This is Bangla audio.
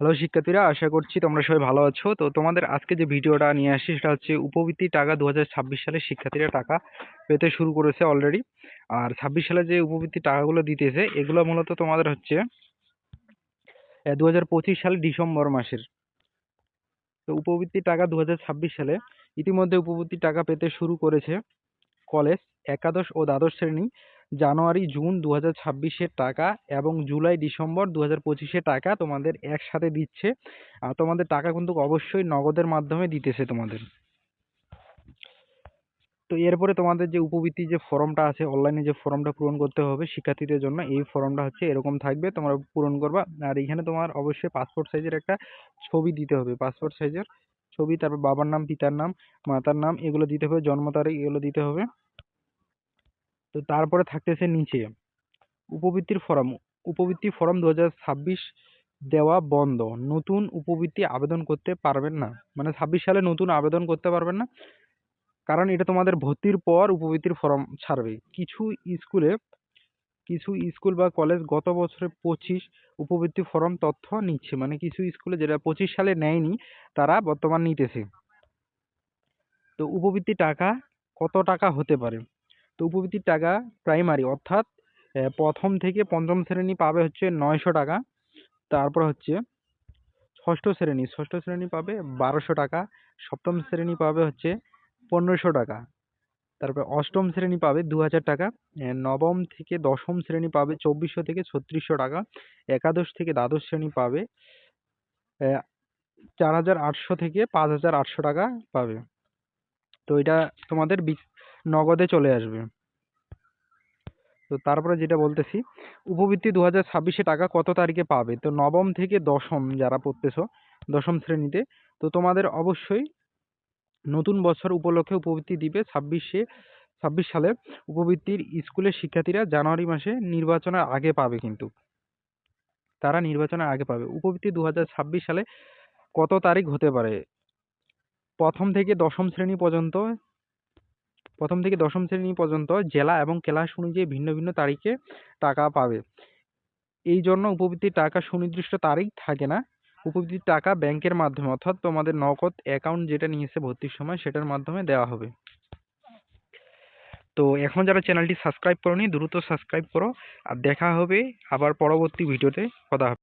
হ্যালো শিক্ষার্থীরা, আশা করছি তোমরা সবাই ভালো আছো। তো তোমাদের আজকে যে ভিডিওটা নিয়ে আসি সেটা হচ্ছে উপবৃত্তি টাকা দু হাজার ছাব্বিশ সালে শিক্ষার্থীরা টাকা পেতে শুরু করেছে অলরেডি আর ছাব্বিশ সালে যে উপবৃত্তি টাকাগুলো দিতেছে, এগুলো মূলত তোমাদের হচ্ছে দু হাজার সালে ডিসেম্বর মাসের। তো উপবৃত্তি টাকা দু হাজার ছাব্বিশ সালে ইতিমধ্যে উপবৃত্তি টাকা পেতে শুরু করেছে কলেজ, একাদশ ও দ্বাদশ শ্রেণি জানুয়ারি, জুন দু হাজার ছাব্বিশের টাকা এবং জুলাই, ডিসেম্বর দু হাজার পঁচিশের টাকা তোমাদের একসাথে দিচ্ছে। আর তোমাদের টাকা কিন্তু অবশ্যই নগদের মাধ্যমে দিতেছে তোমাদের। তো এরপরে তোমাদের যে উপবৃত্তি যে ফর্মটা আছে, অনলাইনে যে ফর্মটা পূরণ করতে হবে শিক্ষার্থীদের জন্য, এই ফর্মটা হচ্ছে এরকম থাকবে, তোমরা পূরণ করবা। আর এখানে তোমার অবশ্যই পাসপোর্ট সাইজের একটা ছবি দিতে হবে পাসপোর্ট সাইজের ছবি, তারপর বাবার নাম, পিতার নাম, মাতার নাম, এগুলো দিতে হবে, জন্ম তারিখ এগুলো দিতে হবে। তো তারপরে থাকতেছে নিচে। উপবৃত্তির ফর্ম, উপবৃত্তি ফর্ম দু দেওয়া বন্ধ। নতুন উপবৃত্তি আবেদন করতে পারবেন না। মানে ছাব্বিশ সালে নতুন আবেদন করতে পারবেন না। কারণ এটা তোমাদের ভর্তির পর উপবৃত্তির ফর্ম ছাড়বে। কিছু স্কুলে, কিছু স্কুল বা কলেজ গত বছরে পঁচিশ উপবৃত্তি ফর্ম তথ্য নিচ্ছে। মানে কিছু স্কুলে যেটা পঁচিশ সালে নেয়নি, তারা বর্তমান নিতেছে। তো উপবৃত্তি টাকা কত টাকা হতে পারে? তো উপবৃত্তির টাকা প্রাইমারি অর্থাৎ প্রথম থেকে পঞ্চম শ্রেণি পাবে হচ্ছে নয়শো টাকা। তারপর হচ্ছে ষষ্ঠ শ্রেণি। ষষ্ঠ শ্রেণি পাবে বারোশো টাকা। সপ্তম শ্রেণি পাবে হচ্ছে পনেরোশো টাকা। তারপর অষ্টম শ্রেণি পাবে দু হাজার টাকা নবম থেকে দশম শ্রেণি পাবে চব্বিশশো থেকে ছত্রিশশো টাকা। একাদশ থেকে দ্বাদশ শ্রেণি পাবে চার হাজার আটশো থেকে পাঁচ হাজার আটশো টাকা পাবে। তো এটা তোমাদের নগদে চলে আসবে। তো তারপরে যেটা বলতেছি, উপবৃত্তি দু হাজার ছাব্বিশে টাকা কত তারিখে পাবে? তো নবম থেকে দশম যারা পড়তেছো, দশম শ্রেণীতে, তো তোমাদের অবশ্যই নতুন বছর উপলক্ষে উপবৃত্তি দিবে ছাব্বিশে, ছাব্বিশ সালে উপবৃত্তির স্কুলের শিক্ষার্থীরা জানুয়ারি মাসে নির্বাচনের আগে পাবে কিন্তু। তারা নির্বাচনের আগে পাবে। উপবৃত্তি দু হাজার ছাব্বিশ সালে কত তারিখ হতে পারে? প্রথম থেকে দশম শ্রেণি পর্যন্ত প্রথম থেকে দশম শ্রেণি পর্যন্ত জেলা এবং ক্লাস অনুযায়ী ভিন্ন ভিন্ন তারিখে টাকা পাবে। এই জন্য উপবৃত্তির টাকা সুনির্দিষ্ট তারিখ থাকে না। উপবৃত্তির টাকা ব্যাংকের মাধ্যমে অর্থাৎ তোমাদের নগদ অ্যাকাউন্ট যেটা নিয়েছে ভর্তির সময় সেটার মাধ্যমে দেওয়া হবে। তো এখন যারা চ্যানেলটি সাবস্ক্রাইব করনি দ্রুত সাবস্ক্রাইব করো। আর দেখা হবে আবার পরবর্তী ভিডিওতে কথা হবে